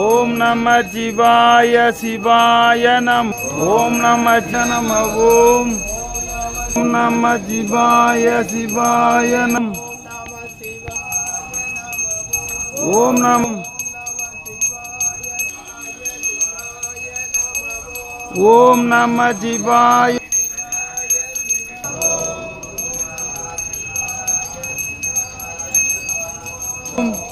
ஓம் நம சிவாய சிவாய நம் ஓம் நம நம ஓம் நம சிவாய சிவாய நம். ஓம் நம் ஓம் நம சிவாய. ஓம்